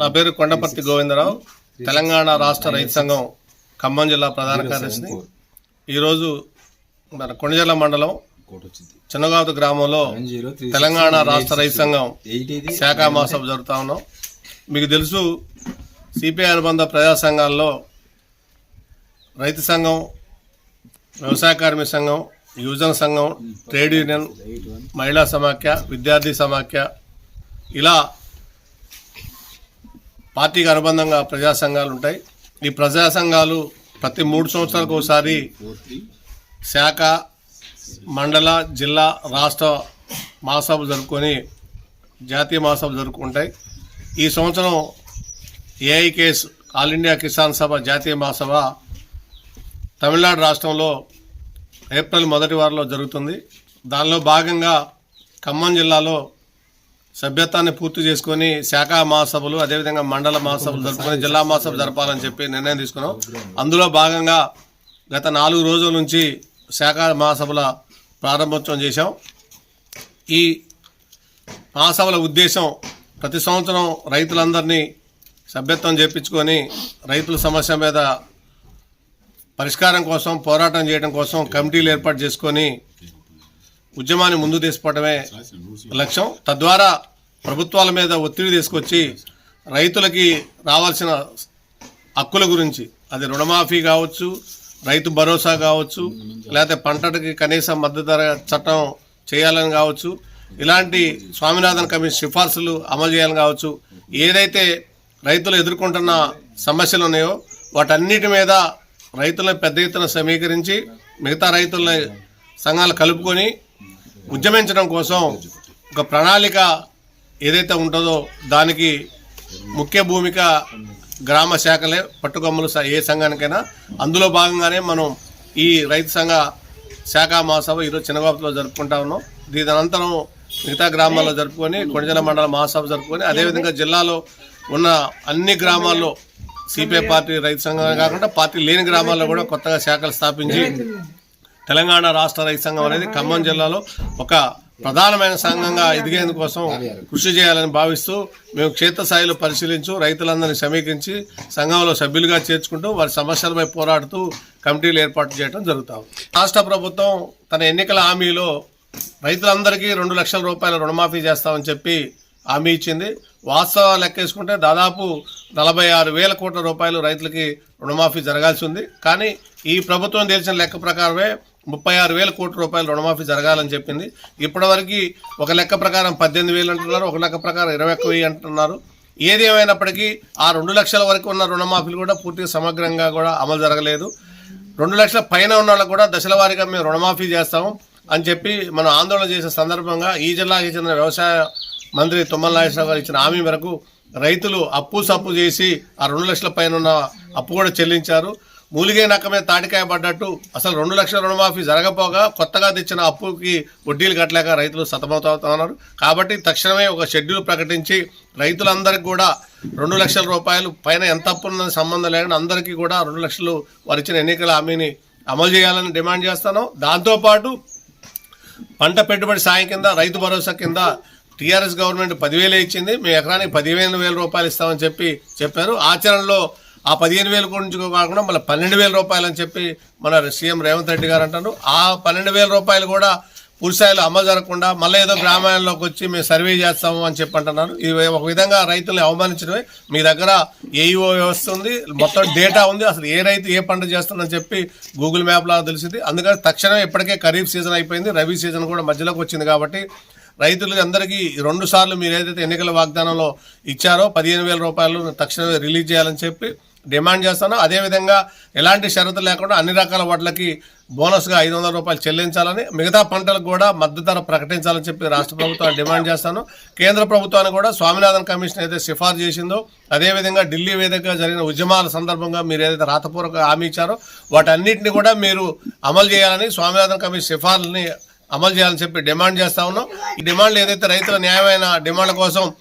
నా పేరు కొండపర్తి గోవిందరావు. తెలంగాణ రాష్ట్ర రైతు సంఘం ఖమ్మం జిల్లా ప్రధాన కార్యదర్శిని. ఈరోజు మన కొండజల్ల మండలం చిన్నగావతి గ్రామంలో తెలంగాణ రాష్ట్ర రైతు సంఘం శాఖ మహోత్సవం జరుగుతా ఉన్నాం. మీకు తెలుసు సిపిఐ అనుబంధ ప్రజా సంఘాల్లో రైతు సంఘం వ్యవసాయ కార్మిక సంఘం యువజన సంఘం ట్రేడ్ యూనియన్ మహిళా సమాఖ్య విద్యార్థి సమాఖ్య ఇలా పార్టీకి అనుబంధంగా ప్రజా సంఘాలు ఉంటాయి. ఈ ప్రజా సంఘాలు ప్రతి మూడు సంవత్సరాలకు ఒకసారి శాఖ మండల జిల్లా రాష్ట్ర మహాసభ జరుపుకొని జాతీయ మహాసభ జరుపుకుంటాయి. ఈ సంవత్సరం ఏఐకేఎస్ ఆల్ ఇండియా కిసాన్ సభ జాతీయ మహాసభ తమిళనాడు రాష్ట్రంలో ఏప్రిల్ మొదటి వారంలో జరుగుతుంది. దానిలో భాగంగా ఖమ్మం జిల్లాలో సభ్యత్వాన్ని పూర్తి చేసుకొని శాఖ మహాసభలు అదేవిధంగా మండల మహాసభలు జరుపుకొని జిల్లా మహాసభ జరపాలని చెప్పి నిర్ణయం తీసుకున్నాం. అందులో భాగంగా గత నాలుగు రోజుల నుంచి శాఖ మహాసభల ప్రారంభోత్సవం చేశాం. ఈ మహాసభల ఉద్దేశం ప్రతి సంవత్సరం రైతులందరినీ సభ్యత్వం చేపించుకొని రైతుల సమస్య మీద పరిష్కారం కోసం పోరాటం చేయడం కోసం కమిటీలు ఏర్పాటు చేసుకొని ఉద్యమాన్ని ముందు తీసుకోవడమే లక్ష్యం. తద్వారా ప్రభుత్వాల మీద ఒత్తిడి తీసుకొచ్చి రైతులకి రావాల్సిన హక్కుల గురించి అది రుణమాఫీ కావచ్చు రైతు భరోసా కావచ్చు లేకపోతే పంటకి కనీస మద్దతు ధర చట్టం చేయాలని కావచ్చు ఇలాంటి స్వామినాథన్ కమిషన్ సిఫార్సులు అమలు చేయాలని కావచ్చు ఏదైతే రైతులు ఎదుర్కొంటున్న సమస్యలు ఉన్నాయో వాటన్నిటి మీద రైతులను పెద్ద ఎత్తున సమీకరించి మిగతా రైతుల సంఘాలు కలుపుకొని ఉద్యమించడం కోసం ఒక ప్రణాళిక ఏదైతే ఉంటుందో దానికి ముఖ్య భూమిక గ్రామ శాఖలే పట్టుకొమ్మలు ఏ సంఘానికైనా. అందులో భాగంగానే మనం ఈ రైతు సంఘ శాఖ మహాసభ ఈరోజు చిన్నబాబులో జరుపుకుంటా ఉన్నాం. దీని అనంతరం మిగతా గ్రామాల్లో జరుపుకొని కొండజల మండల మహాసభ జరుపుకొని అదేవిధంగా జిల్లాలో ఉన్న అన్ని గ్రామాల్లో సిపిఐ పార్టీ రైతు సంఘం కాకుండా పార్టీ లేని గ్రామాల్లో కూడా కొత్తగా శాఖలు స్థాపించి తెలంగాణ రాష్ట్ర రైతు సంఘం అనేది ఖమ్మం జిల్లాలో ఒక ప్రధానమైన సంఘంగా ఎదిగేందుకు కోసం కృషి చేయాలని భావిస్తూ మేము క్షేత్రస్థాయిలో పరిశీలించు రైతులందరినీ సమీకరించి సంఘంలో సభ్యులుగా చేర్చుకుంటూ వారి సమస్యలపై పోరాడుతూ కమిటీలు ఏర్పాటు చేయడం జరుగుతాం. రాష్ట్ర ప్రభుత్వం తన ఎన్నికల హామీలో రైతులందరికీ రెండు లక్షల రూపాయల రుణమాఫీ చేస్తామని చెప్పి హామీ ఇచ్చింది. వాస్తవాలు లెక్కేసుకుంటే దాదాపు నలభై ఆరు వేల కోట్ల రూపాయలు రైతులకి రుణమాఫీ జరగాల్సి ఉంది. కానీ ఈ ప్రభుత్వం తెలిసిన లెక్క ప్రకారమే ముప్పై ఆరు వేల కోట్ల రూపాయలు రుణమాఫీ జరగాలని చెప్పింది. ఇప్పటివరకు ఒక లెక్క ప్రకారం పద్దెనిమిది వేలు అంటున్నారు ఒక లెక్క ప్రకారం ఇరవై ఒక్క వెయ్యి అంటున్నారు. ఏది ఏమైనప్పటికీ ఆ రెండు లక్షల వరకు ఉన్న రుణమాఫీలు కూడా పూర్తిగా సమగ్రంగా కూడా అమలు జరగలేదు. రెండు లక్షల పైన ఉన్న వాళ్ళకు కూడా దశల వారీగా మేము రుణమాఫీ చేస్తాము అని చెప్పి మనం ఆందోళన చేసే సందర్భంగా ఈ జిల్లాకి చెందిన వ్యవసాయ మంత్రి తుమ్మల నాగేశ్వరరావు గారు ఇచ్చిన హామీ మేరకు రైతులు అప్పు సప్పు చేసి ఆ రెండు లక్షల పైన ఉన్న అప్పు కూడా చెల్లించారు. మూలిగే నక్క మీద తాటికాయ పడ్డట్టు అసలు రెండు లక్షల రుణమాఫీ జరగపోగా కొత్తగా తెచ్చిన అప్పుకి వడ్డీలు కట్టలేక రైతులు సతమతమవుతున్నారు. కాబట్టి తక్షణమే ఒక షెడ్యూల్ ప్రకటించి రైతులందరికీ కూడా రెండు లక్షల రూపాయలు పైన ఎంత అప్పు ఉన్నది సంబంధం లేకుండా అందరికీ కూడా రెండు లక్షలు వారు ఇచ్చిన ఎన్నికల హామీని అమలు చేయాలని డిమాండ్ చేస్తాను. దాంతోపాటు పంట పెట్టుబడి సాయం కింద రైతు భరోసా కింద టీఆర్ఎస్ గవర్నమెంట్ పదివేలే ఇచ్చింది. మేము ఎకరానికి పదిహేను వేల రూపాయలు ఇస్తామని చెప్పి చెప్పారు. ఆచరణలో ఆ పదిహేను వేల నుంచి కాకుండా మళ్ళీ పన్నెండు వేల రూపాయలు అని చెప్పి మన సీఎం రేవంత్ రెడ్డి గారు అంటారు. ఆ పన్నెండు వేల రూపాయలు కూడా పూర్తిస్థాయిలో అమలు జరగకుండా మళ్ళీ ఏదో గ్రామాల్లోకి వచ్చి మేము సర్వే చేస్తాము అని చెప్పి అంటున్నారు. ఇది ఒక విధంగా రైతుల్ని అవమానించడమే. మీ దగ్గర ఏఈఓ వ్యవస్థ ఉంది మొత్తం డేటా ఉంది. అసలు ఏ రైతు ఏ పంట చేస్తుందని చెప్పి గూగుల్ మ్యాప్లో తెలిసింది. అందుకని తక్షణం ఇప్పటికే ఖరీఫ్ సీజన్ అయిపోయింది. రబీ సీజన్ కూడా మధ్యలోకి వచ్చింది కాబట్టి రైతులకు అందరికీ రెండు సార్లు మీరు ఏదైతే ఎన్నికల వాగ్దానంలో ఇచ్చారో పదిహేను వేల రూపాయలు తక్షణమే రిలీజ్ చేయాలని చెప్పి డిమాండ్ చేస్తాను. అదేవిధంగా ఎలాంటి షరతులు లేకుండా అన్ని రకాల వాటికి బోనస్గా ఐదు వందల రూపాయలు చెల్లించాలని మిగతా పంటలకు కూడా మద్దతు ధర ప్రకటించాలని చెప్పి రాష్ట్ర ప్రభుత్వాన్ని డిమాండ్ చేస్తాను. కేంద్ర ప్రభుత్వాన్ని కూడా స్వామినాథన్ కమిషన్ ఏదైతే సిఫార్సు చేసిందో అదేవిధంగా ఢిల్లీ వేదికగా జరిగిన ఉద్యమాల సందర్భంగా మీరు ఏదైతే రాతపూర్వక హామీ ఇచ్చారో వాటన్నిటిని కూడా మీరు అమలు చేయాలని స్వామినాథన్ కమిషన్ సిఫార్సుని అమలు చేయాలని చెప్పి డిమాండ్ చేస్తా ఉన్నాం. ఈ డిమాండ్లు ఏదైతే రైతుల న్యాయమైన డిమాండ్ల కోసం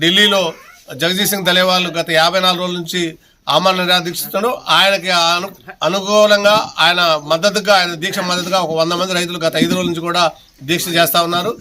ఢిల్లీలో జగజీత్ సింగ్ దళేవాళ్ళు గత యాభై నాలుగు రోజుల నుంచి ఆమరణ దీక్షిస్తున్నాడు ఆయనకి అను అనుకూలంగా ఆయన మద్దతుగా ఆయన దీక్ష మద్దతుగా ఒక వంద మంది రైతులు గత ఐదు రోజుల నుంచి కూడా దీక్ష చేస్తా ఉన్నారు.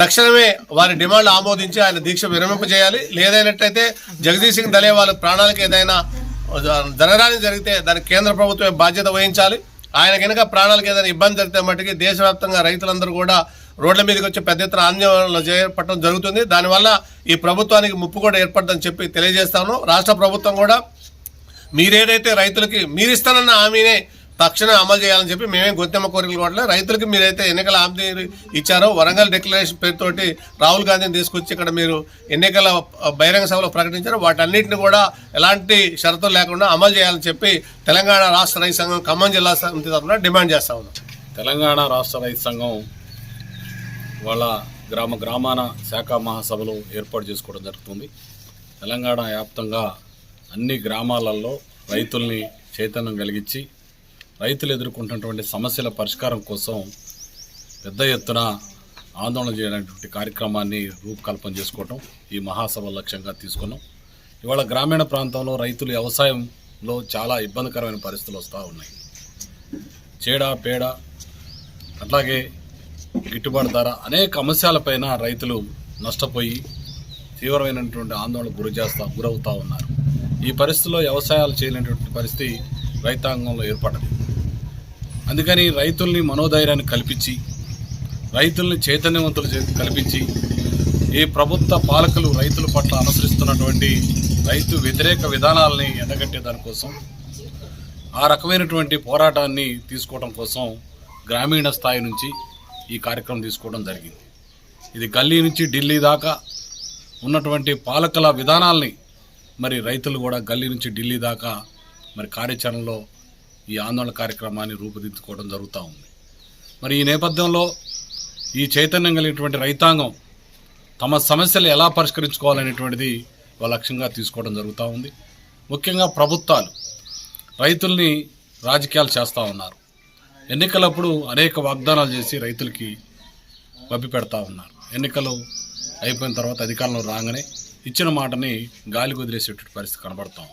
తక్షణమే వారి డిమాండ్ ఆమోదించి ఆయన దీక్ష విరమింపజేయాలి లేదైనట్టయితే జగదీష్ సింగ్ దళే వాళ్ళ ప్రాణాలకు ఏదైనా జరగడానికి జరిగితే దానికి కేంద్ర ప్రభుత్వమే బాధ్యత వహించాలి. ఆయన కనుక ప్రాణాలకు ఏదైనా ఇబ్బంది జరిగితే మట్టుకి దేశవ్యాప్తంగా రైతులందరూ కూడా రోడ్ల మీదకి వచ్చి పెద్ద ఎత్తున ఆందోళనలు చేపట్టడం జరుగుతుంది. దానివల్ల ఈ ప్రభుత్వానికి ముప్పు కూడా ఏర్పడదని చెప్పి తెలియజేస్తాను రాష్ట్ర ప్రభుత్వం కూడా మీరేదైతే రైతులకి మీరిస్తానన్న హామీనే తక్షణం అమలు చేయాలని చెప్పి మేమే గొత్తెమ్మ కోరికలు కూడా రైతులకి మీరైతే ఎన్నికల హామీ ఇచ్చారో వరంగల్ డిక్లరేషన్ పేరుతోటి రాహుల్ గాంధీని తీసుకొచ్చి ఇక్కడ మీరు ఎన్నికల బహిరంగ సభలో ప్రకటించారో వాటన్నింటిని కూడా ఎలాంటి షరతులు లేకుండా అమలు చేయాలని చెప్పి తెలంగాణ రాష్ట్ర రైతు సంఘం ఖమ్మం జిల్లా సమితి తరఫున డిమాండ్ చేస్తా ఉన్నాం. తెలంగాణ రాష్ట్ర రైతు సంఘం వాళ్ళ గ్రామ గ్రామాన శాఖ మహాసభలు ఏర్పాటు చేసుకోవడం జరుగుతుంది. తెలంగాణ వ్యాప్తంగా అన్ని గ్రామాలలో రైతుల్ని చైతన్యం కలిగించి రైతులు ఎదుర్కొంటున్నటువంటి సమస్యల పరిష్కారం కోసం పెద్ద ఎత్తున ఆందోళన చేయడానికి కార్యక్రమాన్ని రూపకల్పన చేసుకోవటం ఈ మహాసభ లక్ష్యంగా తీసుకున్నాం. ఇవాళ గ్రామీణ ప్రాంతంలో రైతులు వ్యవసాయంలో చాలా ఇబ్బందికరమైన పరిస్థితులు వస్తూ ఉన్నాయి. చీడ పేడ అట్లాగే గిట్టుబాటు ధర అనేక అంశాలపైన రైతులు నష్టపోయి తీవ్రమైనటువంటి ఆందోళనకు గురి చేస్తా గురవుతూ ఉన్నారు. ఈ పరిస్థితిలో వ్యవసాయాలు చేయలేనటువంటి పరిస్థితి రైతాంగంలో ఏర్పడదు. అందుకని రైతుల్ని మనోధైర్యాన్ని కల్పించి రైతుల్ని చైతన్యవంతులు చే- కల్పించి ఈ ప్రభుత్వ పాలకులు రైతుల పట్ల అనుసరిస్తున్నటువంటి రైతు వ్యతిరేక విధానాలని ఎండగట్టే దానికోసం ఆ రకమైనటువంటి పోరాటాన్ని తీసుకోవడం కోసం గ్రామీణ స్థాయి నుంచి ఈ కార్యక్రమం తీసుకోవడం జరిగింది. ఇది గల్లీ నుంచి ఢిల్లీ దాకా ఉన్నటువంటి పాలకుల విధానాల్ని మరి రైతులు కూడా గల్లీ నుంచి ఢిల్లీ దాకా మరి కార్యాచరణలో ఈ ఆందోళన కార్యక్రమాన్ని రూపుదిద్దుకోవడం జరుగుతూ ఉంది. మరి ఈ నేపథ్యంలో ఈ చైతన్యం కలిగినటువంటి రైతాంగం తమ సమస్యలు ఎలా పరిష్కరించుకోవాలనేటువంటిది లక్ష్యంగా తీసుకోవడం జరుగుతూ ఉంది. ముఖ్యంగా ప్రభుత్వాలు రైతుల్ని రాజకీయాలు చేస్తూ ఉన్నారు. ఎన్నికలప్పుడు అనేక వాగ్దానాలు చేసి రైతులకి మభ్య పెడతా ఉన్నారు. ఎన్నికలు అయిపోయిన తర్వాత అధికారంలో రాగానే ఇచ్చిన మాటని గాలి కుదిరేసేటువంటి పరిస్థితి కనబడతాం.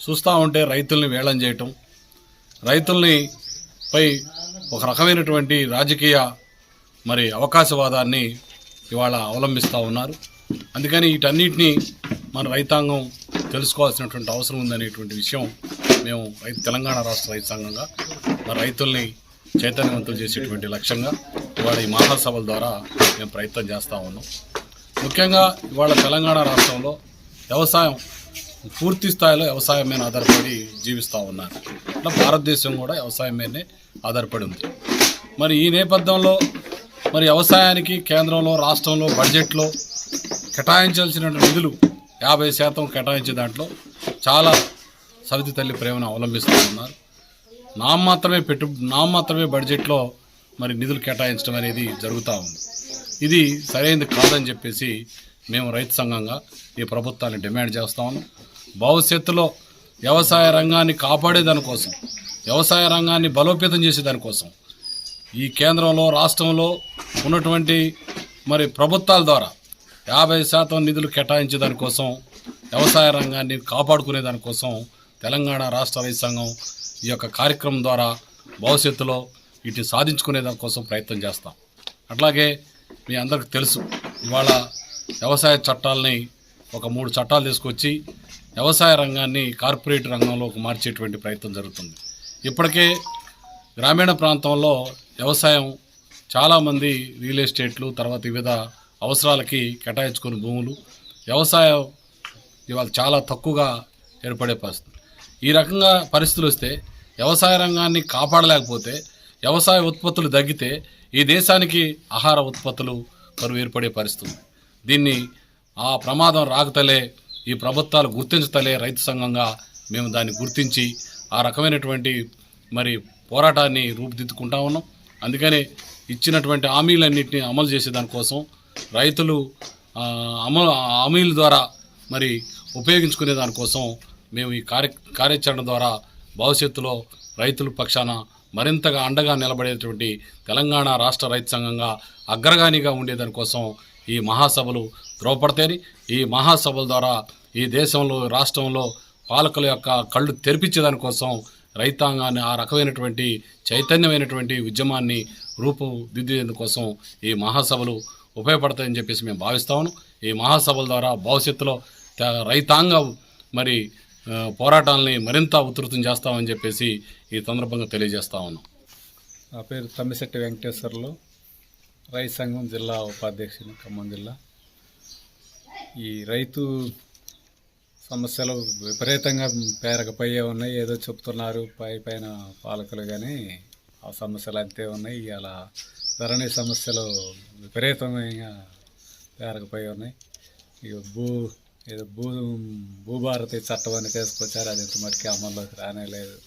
చూస్తూ ఉంటే రైతుల్ని వేలం చేయటం రైతుల్ని పై ఒక రకమైనటువంటి రాజకీయ మరి అవకాశవాదాన్ని ఇవాళ అవలంబిస్తూ ఉన్నారు. అందుకని వీటన్నిటినీ మన రైతాంగం తెలుసుకోవాల్సినటువంటి అవసరం ఉందనేటువంటి విషయం మేము రైతు తెలంగాణ రాష్ట్ర రైతు సంఘంగా మరి రైతుల్ని చైతన్యవంతులు చేసేటువంటి లక్ష్యంగా ఇవాళ ఈ మహాసభల ద్వారా మేము ప్రయత్నం చేస్తూ ఉన్నాం. ముఖ్యంగా ఇవాళ తెలంగాణ రాష్ట్రంలో వ్యవసాయం పూర్తి స్థాయిలో వ్యవసాయం మీద ఆధారపడి జీవిస్తూ ఉన్నారు. అట్లా భారతదేశం కూడా వ్యవసాయం మీదనే ఆధారపడి ఉంది. మరి ఈ నేపథ్యంలో మరి వ్యవసాయానికి కేంద్రంలో రాష్ట్రంలో బడ్జెట్లో కేటాయించాల్సిన నిధులు యాభై శాతం కేటాయించే దాంట్లో చాలా సవితి తల్లి ప్రేమను అవలంబిస్తూ ఉన్నారు. నా మాత్రమే పెట్టు నా మాత్రమే బడ్జెట్లో మరి నిధులు కేటాయించడం అనేది జరుగుతూ ఉంది. ఇది సరైనది కాదని చెప్పేసి మేము రైతు సంఘంగా ఈ ప్రభుత్వాన్ని డిమాండ్ చేస్తా ఉన్నాం. భవిష్యత్తులో వ్యవసాయ రంగాన్ని కాపాడేదానికోసం వ్యవసాయ రంగాన్ని బలోపేతం చేసేదానికోసం ఈ కేంద్రంలో రాష్ట్రంలో ఉన్నటువంటి మరి ప్రభుత్వాల ద్వారా యాభై శాతం నిధులు కేటాయించే దానికోసం వ్యవసాయ రంగాన్ని కాపాడుకునే దానికోసం తెలంగాణ రాష్ట్ర రైతు సంఘం ఈ యొక్క కార్యక్రమం ద్వారా భవిష్యత్తులో వీటిని సాధించుకునే దానికోసం ప్రయత్నం చేస్తాం. అట్లాగే మీ అందరికి తెలుసు. ఇవాళ వ్యవసాయ చట్టాలని ఒక మూడు చట్టాలు తీసుకొచ్చి వ్యవసాయ రంగాన్ని కార్పొరేట్ రంగంలోకి మార్చేటువంటి ప్రయత్నం జరుగుతుంది. ఇప్పటికే గ్రామీణ ప్రాంతంలో వ్యవసాయం చాలామంది రియల్ ఎస్టేట్లు తర్వాత వివిధ అవసరాలకి కేటాయించుకుని భూములు వ్యవసాయం ఇవాళ చాలా తక్కువగా ఏర్పడే పరిస్థితి. ఈ రకంగా పరిస్థితులు వస్తే వ్యవసాయ రంగాన్ని కాపాడలేకపోతే వ్యవసాయ ఉత్పత్తులు తగ్గితే ఈ దేశానికి ఆహార ఉత్పత్తులు కరువు ఏర్పడే పరిస్థితి దీన్ని ఆ ప్రమాదం రాకతలే ఈ ప్రభుత్వాలు గుర్తించతలే రైతు సంఘంగా మేము దాన్ని గుర్తించి ఆ రకమైనటువంటి మరి పోరాటాన్ని రూపుదిద్దుకుంటా ఉన్నాం. అందుకనే ఇచ్చినటువంటి హామీలన్నింటినీ అమలు చేసే దానికోసం రైతులు ఆ, అమలు హామీల ద్వారా మరి ఉపయోగించుకునే దానికోసం మేము ఈ కార్య కార్యాచరణ ద్వారా భవిష్యత్తులో రైతుల పక్షాన మరింతగా అండగా నిలబడేటువంటి తెలంగాణ రాష్ట్ర రైతు సంఘంగా అగ్రగానిగా ఉండేదానికోసం ఈ మహాసభలు ధ్రువపడతాయి ఈ మహాసభల ద్వారా ఈ దేశంలో రాష్ట్రంలో పాలకుల యొక్క కళ్ళు తెరిపించేదానికోసం రైతాంగాన్ని ఆ రకమైనటువంటి చైతన్యమైనటువంటి ఉద్యమాన్ని రూపుదిద్దేందుకోసం ఈ మహాసభలు ఉపయోగపడతాయని చెప్పేసి మేము భావిస్తాము ఈ మహాసభల ద్వారా భవిష్యత్తులో రైతాంగం మరి పోరాటాలని మరింత ఉధృతం చేస్తామని చెప్పేసి ఈ సందర్భంగా తెలియజేస్తా ఉన్నాం. నా పేరు తమ్మిశెట్టి వెంకటేశ్వర్లు రైతు సంఘం జిల్లా ఉపాధ్యక్షుని ఖమ్మం జిల్లా. ఈ రైతు సమస్యలు విపరీతంగా పేరకపోయే ఉన్నాయి ఏదో చెప్తున్నారు పై పైన పాలకులు కానీ ఆ సమస్యలు అంతే ఉన్నాయి అలా ధరణి సమస్యలు విపరీతంగా పేరకపోయి ఉన్నాయి. ఇక భూ ఏదో భూ భూభారతి చట్టం అని తీసుకొచ్చారు. అది ఇంతమటికి అమల్లోకి రానే లేదు.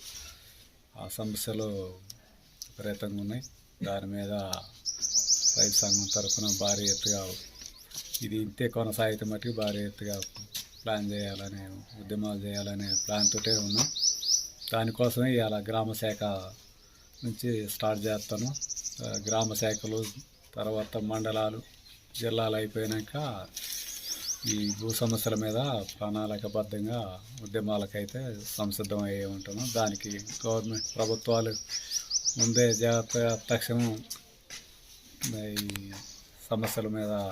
ఆ సమస్యలు విపరీతంగా ఉన్నాయి. దాని మీద రైతు సంఘం తరఫున భారీ ఎత్తుగా ఇది ఇంతే కొనసాగితే మటుకు భారీ ఎత్తుగా ప్లాన్ చేయాలనే ఉద్యమాలు చేయాలనే ప్లాన్ తోటే ఉన్నాం. దానికోసమే ఇవాళ గ్రామ శాఖ నుంచి స్టార్ట్ చేస్తాను. గ్రామ శాఖలు తర్వాత మండలాలు జిల్లాలు అయిపోయాక ఈ భూ సమస్యల మీద ప్రణాళికబద్ధంగా ఉద్యమాలకైతే సంసిద్ధం అయ్యే ఉంటాను దానికి గవర్నమెంట్ ప్రభుత్వాలు ముందే జాగ్రత్తగా తక్షణం ఈ సమస్యల మీద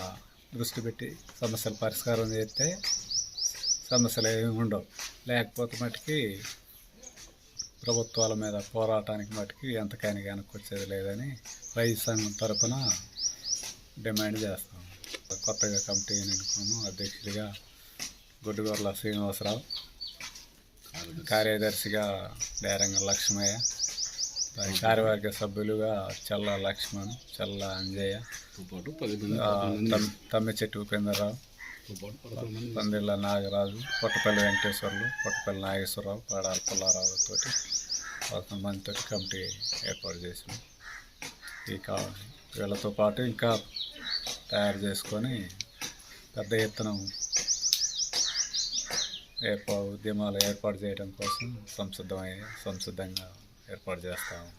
దృష్టి పెట్టి సమస్యల పరిష్కారం చేస్తే సమస్యలు ఏమి ఉండవు. లేకపోతే మటుకి ప్రభుత్వాల మీద పోరాటానికి మటుకి ఎంతకైనా కనుక్కొచ్చేది లేదని రైతు సంఘం తరపున డిమాండ్ చేస్తాం. కొత్తగా కమిటీ ఎన్నుకున్నాము అధ్యక్షుడిగా గొడ్డుగొర్ల శ్రీనివాసరావు కార్యదర్శిగా డేరంగ లక్ష్మయ్య దాని కార్యవర్గ సభ్యులుగా చల్ల లక్ష్మణ్ చల్ల అంజయ్య ఆ, తమ్- తమ్మిచెట్టు ఉపేంద్రరావు పందిళ్ళ నాగరాజు పొట్టపల్లి వెంకటేశ్వర్లు పొట్టపల్లి నాగేశ్వరరావు పడాల పుల్లారావు తోటి పదకొండు మందితో కమిటీ ఏర్పాటు చేసాం ఈ కా వీళ్ళతో పాటు ఇంకా తయారు చేసుకొని పెద్ద ఎత్తున ఏర్పా ఉద్యమాలు ఏర్పాటు చేయడం కోసం సంసిద్ధమై సంసిద్ధంగా ఏర్పాటు చేస్తాము